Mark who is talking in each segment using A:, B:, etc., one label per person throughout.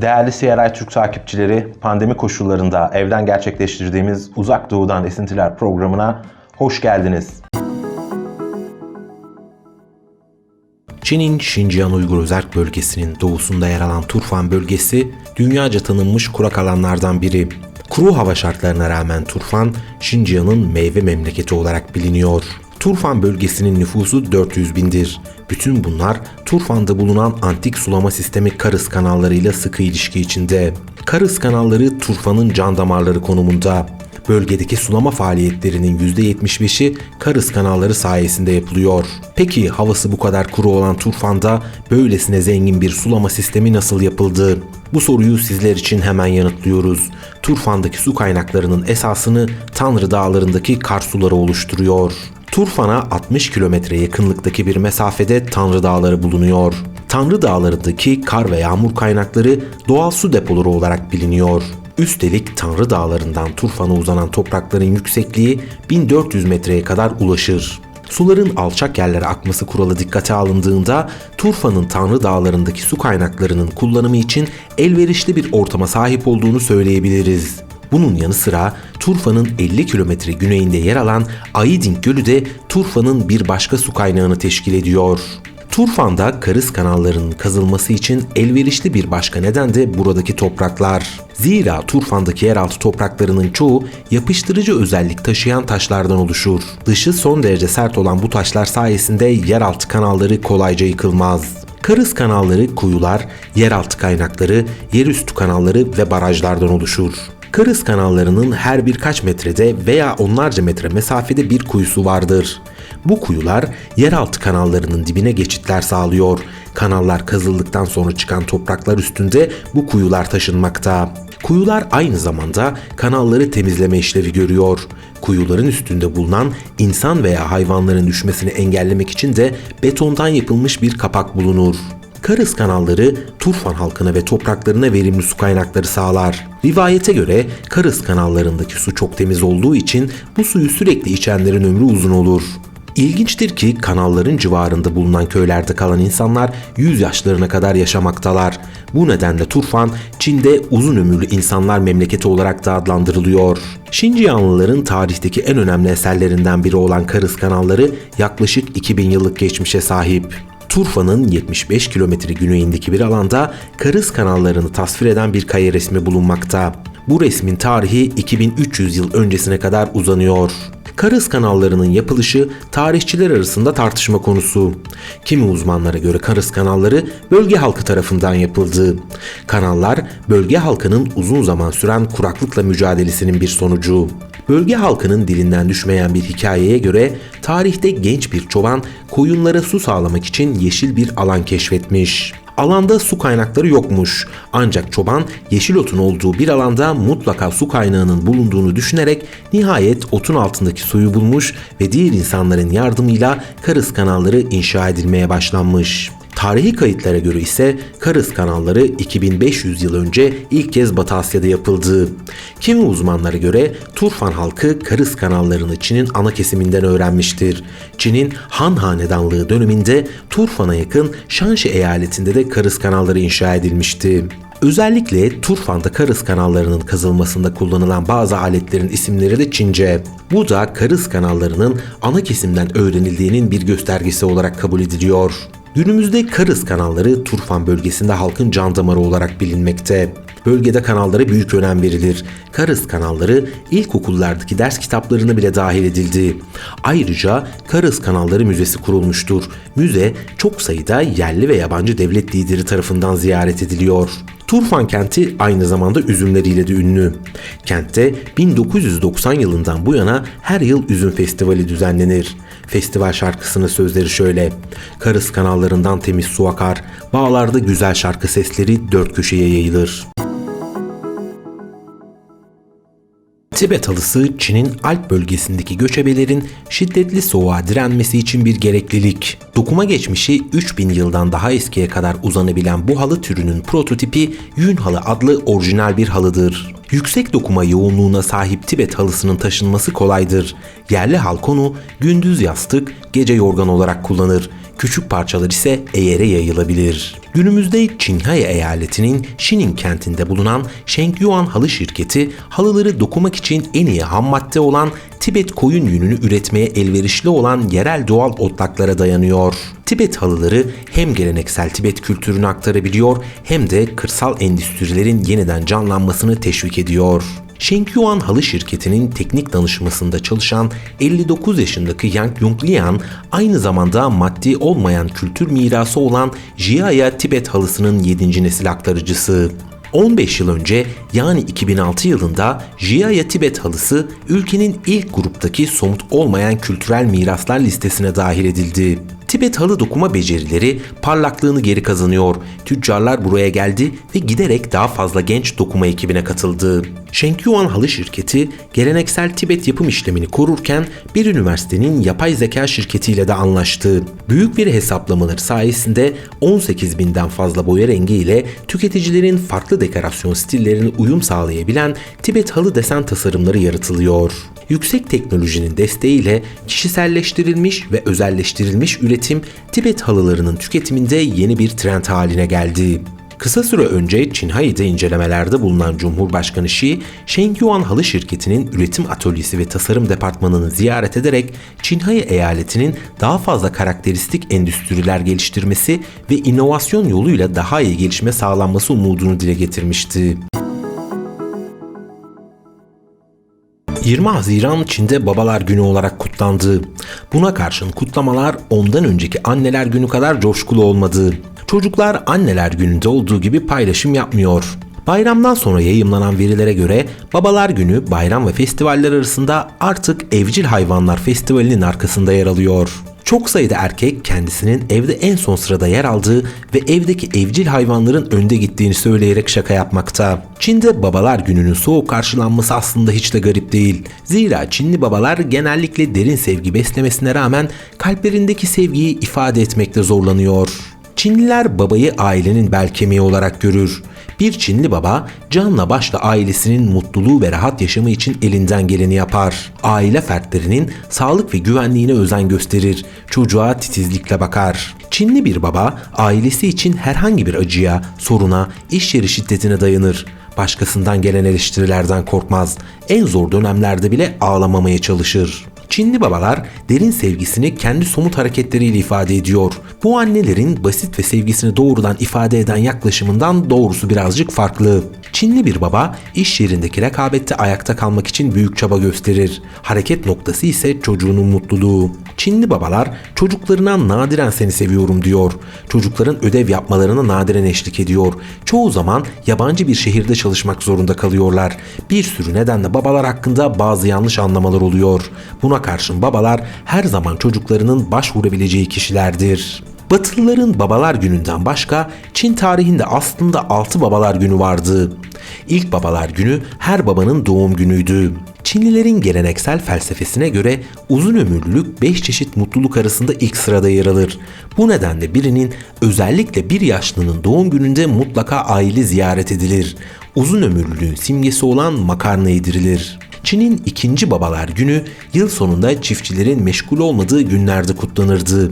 A: Değerli CRI Türk takipçileri, pandemi koşullarında evden gerçekleştirdiğimiz Uzak Doğu'dan Esintiler programına hoş geldiniz. Çin'in Şinciyan Uygur Özerk Bölgesi'nin doğusunda yer alan Turfan bölgesi dünyaca tanınmış kurak alanlardan biri. Kuru hava şartlarına rağmen Turfan, Şinciyan'ın meyve memleketi olarak biliniyor. Turfan bölgesinin nüfusu 400 bindir. Bütün bunlar Turfan'da bulunan antik sulama sistemi Karız kanallarıyla sıkı ilişki içinde. Karız kanalları Turfan'ın can damarları konumunda. Bölgedeki sulama faaliyetlerinin %75'i Karız kanalları sayesinde yapılıyor. Peki havası bu kadar kuru olan Turfan'da böylesine zengin bir sulama sistemi nasıl yapıldı? Bu soruyu sizler için hemen yanıtlıyoruz. Turfan'daki su kaynaklarının esasını Tanrı Dağları'ndaki kar suları oluşturuyor. Turfan'a 60 kilometre yakınlıktaki bir mesafede Tanrı Dağları bulunuyor. Tanrı Dağları'ndaki kar ve yağmur kaynakları doğal su depoları olarak biliniyor. Üstelik Tanrı Dağları'ndan Turfan'a uzanan toprakların yüksekliği 1400 metreye kadar ulaşır. Suların alçak yerlere akması kuralı dikkate alındığında Turfan'ın Tanrı Dağları'ndaki su kaynaklarının kullanımı için elverişli bir ortama sahip olduğunu söyleyebiliriz. Bunun yanı sıra Turfa'nın 50 kilometre güneyinde yer alan Aydin Gölü de Turfa'nın bir başka su kaynağını teşkil ediyor. Turfan'da karız kanallarının kazılması için elverişli bir başka neden de buradaki topraklar. Zira Turfan'daki yeraltı topraklarının çoğu yapıştırıcı özellik taşıyan taşlardan oluşur. Dışı son derece sert olan bu taşlar sayesinde yeraltı kanalları kolayca yıkılmaz. Karız kanalları kuyular, yeraltı kaynakları, yerüstü kanalları ve barajlardan oluşur. Karız kanallarının her birkaç metrede veya onlarca metre mesafede bir kuyusu vardır. Bu kuyular yeraltı kanallarının dibine geçitler sağlıyor. Kanallar kazıldıktan sonra çıkan topraklar üstünde bu kuyular taşınmakta. Kuyular aynı zamanda kanalları temizleme işlevi görüyor. Kuyuların üstünde bulunan insan veya hayvanların düşmesini engellemek için de betondan yapılmış bir kapak bulunur. Karız kanalları Turfan halkına ve topraklarına verimli su kaynakları sağlar. Rivayete göre Karız kanallarındaki su çok temiz olduğu için bu suyu sürekli içenlerin ömrü uzun olur. İlginçtir ki kanalların civarında bulunan köylerde kalan insanlar 100 yaşlarına kadar yaşamaktalar. Bu nedenle Turfan, Çin'de uzun ömürlü insanlar memleketi olarak da adlandırılıyor. Şinciyanlıların tarihteki en önemli eserlerinden biri olan Karız kanalları yaklaşık 2000 yıllık geçmişe sahip. Turfa'nın 75 kilometre güneyindeki bir alanda Karız kanallarını tasvir eden bir kaya resmi bulunmakta. Bu resmin tarihi 2300 yıl öncesine kadar uzanıyor. Karız kanallarının yapılışı tarihçiler arasında tartışma konusu. Kimi uzmanlara göre Karız kanalları bölge halkı tarafından yapıldı. Kanallar bölge halkının uzun zaman süren kuraklıkla mücadelesinin bir sonucu. Bölge halkının dilinden düşmeyen bir hikayeye göre tarihte genç bir çoban koyunlara su sağlamak için yeşil bir alan keşfetmiş. Alanda su kaynakları yokmuş. Ancak çoban yeşil otun olduğu bir alanda mutlaka su kaynağının bulunduğunu düşünerek nihayet otun altındaki suyu bulmuş ve diğer insanların yardımıyla Karız kanalları inşa edilmeye başlanmış. Tarihi kayıtlara göre ise Karız kanalları 2500 yıl önce ilk kez Batı Asya'da yapıldı. Kimi uzmanlara göre Turfan halkı Karız kanallarını Çin'in ana kesiminden öğrenmiştir. Çin'in Han Hanedanlığı döneminde Turfan'a yakın Şanşi eyaletinde de Karız kanalları inşa edilmişti. Özellikle Turfan'da Karız kanallarının kazılmasında kullanılan bazı aletlerin isimleri de Çince. Bu da Karız kanallarının ana kesimden öğrenildiğinin bir göstergesi olarak kabul ediliyor. Günümüzde Karız kanalları Turfan bölgesinde halkın can damarı olarak bilinmekte. Bölgede kanallara büyük önem verilir. Karız kanalları ilkokullardaki ders kitaplarına bile dahil edildi. Ayrıca Karız Kanalları Müzesi kurulmuştur. Müze çok sayıda yerli ve yabancı devlet lideri tarafından ziyaret ediliyor. Turfan kenti aynı zamanda üzümleriyle de ünlü. Kentte 1990 yılından bu yana her yıl üzüm festivali düzenlenir. Festival şarkısının sözleri şöyle. Karız kanallarından temiz su akar, bağlarda güzel şarkı sesleri dört köşeye yayılır. Tibet halısı Çin'in Alp bölgesindeki göçebelerin şiddetli soğuğa direnmesi için bir gereklilik. Dokuma geçmişi 3000 yıldan daha eskiye kadar uzanabilen bu halı türünün prototipi Yün halı adlı orijinal bir halıdır. Yüksek dokuma yoğunluğuna sahip Tibet halısının taşınması kolaydır. Yerli halk onu gündüz yastık, gece yorgan olarak kullanır. Küçük parçalar ise eğere yayılabilir. Günümüzde Çinhai eyaletinin Xining kentinde bulunan Shengyuan Halı Şirketi halıları dokumak için en iyi ham madde olan Tibet koyun yününü üretmeye elverişli olan yerel doğal otlaklara dayanıyor. Tibet halıları hem geleneksel Tibet kültürünü aktarabiliyor hem de kırsal endüstrilerin yeniden canlanmasını teşvik ediyor. Shengyuan Halı Şirketi'nin teknik danışmasında çalışan 59 yaşındaki Yang Yunglian aynı zamanda maddi olmayan kültür mirası olan Jiaya Tibet halısının 7. nesil aktarıcısı. 15 yıl önce yani 2006 yılında Jiaya Tibet halısı ülkenin ilk gruptaki somut olmayan kültürel miraslar listesine dahil edildi. Tibet halı dokuma becerileri parlaklığını geri kazanıyor. Tüccarlar buraya geldi ve giderek daha fazla genç dokuma ekibine katıldı. Shengyuan Halı Şirketi geleneksel Tibet yapım işlemini korurken bir üniversitenin yapay zeka şirketiyle de anlaştı. Büyük bir hesaplamaları sayesinde 18 binden fazla boya rengi ile tüketicilerin farklı dekorasyon stillerine uyum sağlayabilen Tibet halı desen tasarımları yaratılıyor yüksek teknolojinin desteğiyle kişiselleştirilmiş ve özelleştirilmiş üretim Tibet halılarının tüketiminde yeni bir trend haline geldi. Kısa süre önce Çinhai'de incelemelerde bulunan Cumhurbaşkanı Xi, Shengyuan Halı Şirketi'nin üretim atölyesi ve tasarım departmanını ziyaret ederek Çinhai eyaletinin daha fazla karakteristik endüstriler geliştirmesi ve inovasyon yoluyla daha iyi gelişme sağlanması umudunu dile getirmişti. 20 Haziran Çin'de Babalar Günü olarak kutlandı. Buna karşın kutlamalar ondan önceki Anneler Günü kadar coşkulu olmadı. Çocuklar Anneler Günü'nde olduğu gibi paylaşım yapmıyor. Bayramdan sonra yayımlanan verilere göre Babalar Günü bayram ve festivaller arasında artık Evcil Hayvanlar Festivali'nin arkasında yer alıyor. Çok sayıda erkek kendisinin evde en son sırada yer aldığı ve evdeki evcil hayvanların önde gittiğini söyleyerek şaka yapmakta. Çin'de babalar gününün soğuk karşılanması aslında hiç de garip değil. Zira Çinli babalar genellikle derin sevgi beslemesine rağmen kalplerindeki sevgiyi ifade etmekte zorlanıyor. Çinliler babayı ailenin bel kemiği olarak görür. Bir Çinli baba canla başla ailesinin mutluluğu ve rahat yaşamı için elinden geleni yapar. Aile fertlerinin sağlık ve güvenliğine özen gösterir. Çocuğa titizlikle bakar. Çinli bir baba ailesi için herhangi bir acıya, soruna, iş yeri şiddetine dayanır. Başkasından gelen eleştirilerden korkmaz. En zor dönemlerde bile ağlamamaya çalışır. Çinli babalar derin sevgisini kendi somut hareketleriyle ifade ediyor. Bu annelerin basit ve sevgisini doğrudan ifade eden yaklaşımından doğrusu birazcık farklı. Çinli bir baba iş yerindeki rekabette ayakta kalmak için büyük çaba gösterir. Hareket noktası ise çocuğunun mutluluğu. Çinli babalar çocuklarına nadiren seni seviyorum diyor. Çocukların ödev yapmalarına nadiren eşlik ediyor. Çoğu zaman yabancı bir şehirde çalışmak zorunda kalıyorlar. Bir sürü nedenle babalar hakkında bazı yanlış anlamalar oluyor. Buna karşın babalar her zaman çocuklarının başvurabileceği kişilerdir. Batılıların babalar gününden başka Çin tarihinde aslında 6 babalar günü vardı. İlk babalar günü her babanın doğum günüydü. Çinlilerin geleneksel felsefesine göre uzun ömürlülük 5 çeşit mutluluk arasında ilk sırada yer alır. Bu nedenle birinin özellikle bir yaşlının doğum gününde mutlaka aile ziyaret edilir. Uzun ömürlülüğün simgesi olan makarna yedirilir. Çin'in ikinci babalar günü yıl sonunda çiftçilerin meşgul olmadığı günlerde kutlanırdı.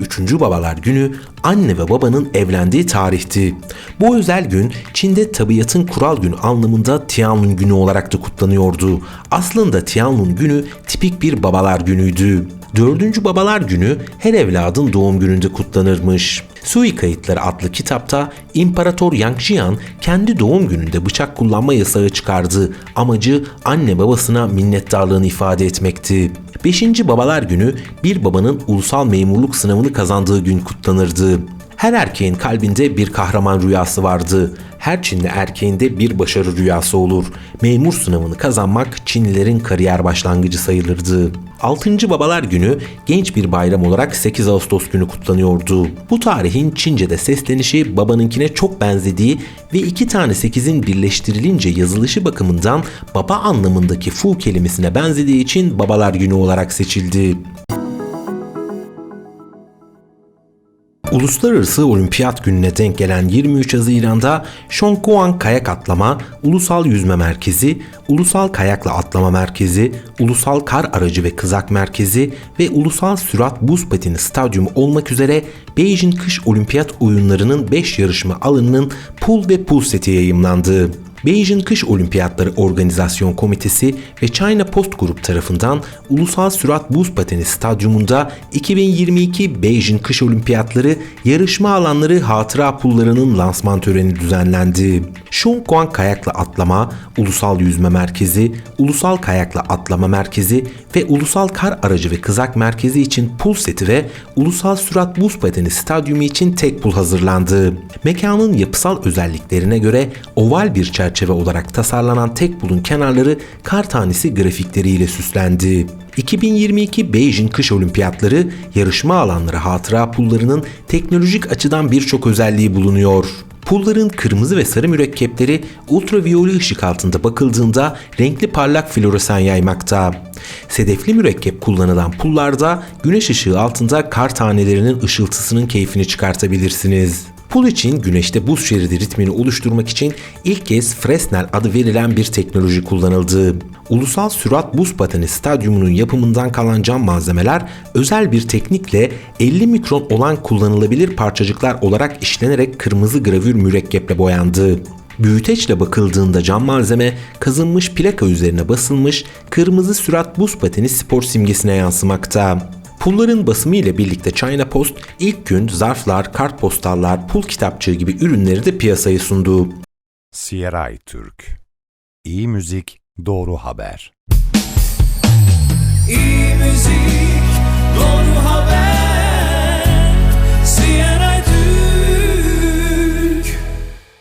A: Üçüncü babalar günü anne ve babanın evlendiği tarihti. Bu özel gün Çin'de tabiatın kural günü anlamında Tianlun günü olarak da kutlanıyordu. Aslında Tianlun günü tipik bir babalar günüydü. Dördüncü Babalar Günü her evladın doğum gününde kutlanırmış. Sui Kayıtları adlı kitapta İmparator Yang Jian kendi doğum gününde bıçak kullanma yasağı çıkardı. Amacı anne babasına minnettarlığını ifade etmekti. Beşinci Babalar Günü bir babanın ulusal memurluk sınavını kazandığı gün kutlanırdı. Her erkeğin kalbinde bir kahraman rüyası vardı. Her Çinli erkeğinde bir başarı rüyası olur. Memur sınavını kazanmak Çinlilerin kariyer başlangıcı sayılırdı. 6. Babalar Günü genç bir bayram olarak 8 Ağustos günü kutlanıyordu. Bu tarihin Çince'de seslenişi babanınkine çok benzediği ve iki tane 8'in birleştirilince yazılışı bakımından baba anlamındaki fu kelimesine benzediği için Babalar Günü olarak seçildi. Uluslararası Olimpiyat Günü'ne denk gelen 23 Haziran'da Shongguan Kayak Atlama, Ulusal Yüzme Merkezi, Ulusal Kayakla Atlama Merkezi, Ulusal Kar Aracı ve Kızak Merkezi ve Ulusal Sürat Buz Pateni Stadyumu olmak üzere Beijing Kış Olimpiyat Oyunları'nın 5 yarışma alanının pool ve pool seti yayımlandı. Beijing Kış Olimpiyatları Organizasyon Komitesi ve China Post Grup tarafından Ulusal Sürat Buz Pateni Stadyumunda 2022 Beijing Kış Olimpiyatları yarışma alanları hatıra pullarının lansman töreni düzenlendi. Shongguan Kayakla Atlama, Ulusal Yüzme Merkezi, Ulusal Kayakla Atlama Merkezi ve Ulusal Kar Aracı ve Kızak Merkezi için pul seti ve Ulusal Sürat Buz Pateni Stadyumu için tek pul hazırlandı. Mekanın yapısal özelliklerine göre oval bir çerçeve olarak tasarlanan tek pulun kenarları kar tanesi grafikleriyle süslendi. 2022 Beijing Kış Olimpiyatları yarışma alanları hatıra pullarının teknolojik açıdan birçok özelliği bulunuyor. Pulların kırmızı ve sarı mürekkepleri ultraviyole ışık altında bakıldığında renkli parlak floresan yaymakta. Sedefli mürekkep kullanılan pullarda güneş ışığı altında kar tanelerinin ışıltısının keyfini çıkartabilirsiniz. Pul için güneşte buz şeridi ritmini oluşturmak için ilk kez Fresnel adı verilen bir teknoloji kullanıldı. Ulusal Sürat Buz Pateni Stadyumu'nun yapımından kalan cam malzemeler özel bir teknikle 50 mikron olan kullanılabilir parçacıklar olarak işlenerek kırmızı gravür mürekkeple boyandı. Büyüteçle bakıldığında cam malzeme kazınmış plaka üzerine basılmış kırmızı sürat buz pateni spor simgesine yansımakta. Pulların basımı ile birlikte China Post ilk gün zarflar, kartpostallar, pul kitapçığı gibi ürünleri de piyasaya sundu.
B: Sieray Türk İyi müzik, doğru haber. İyi müzik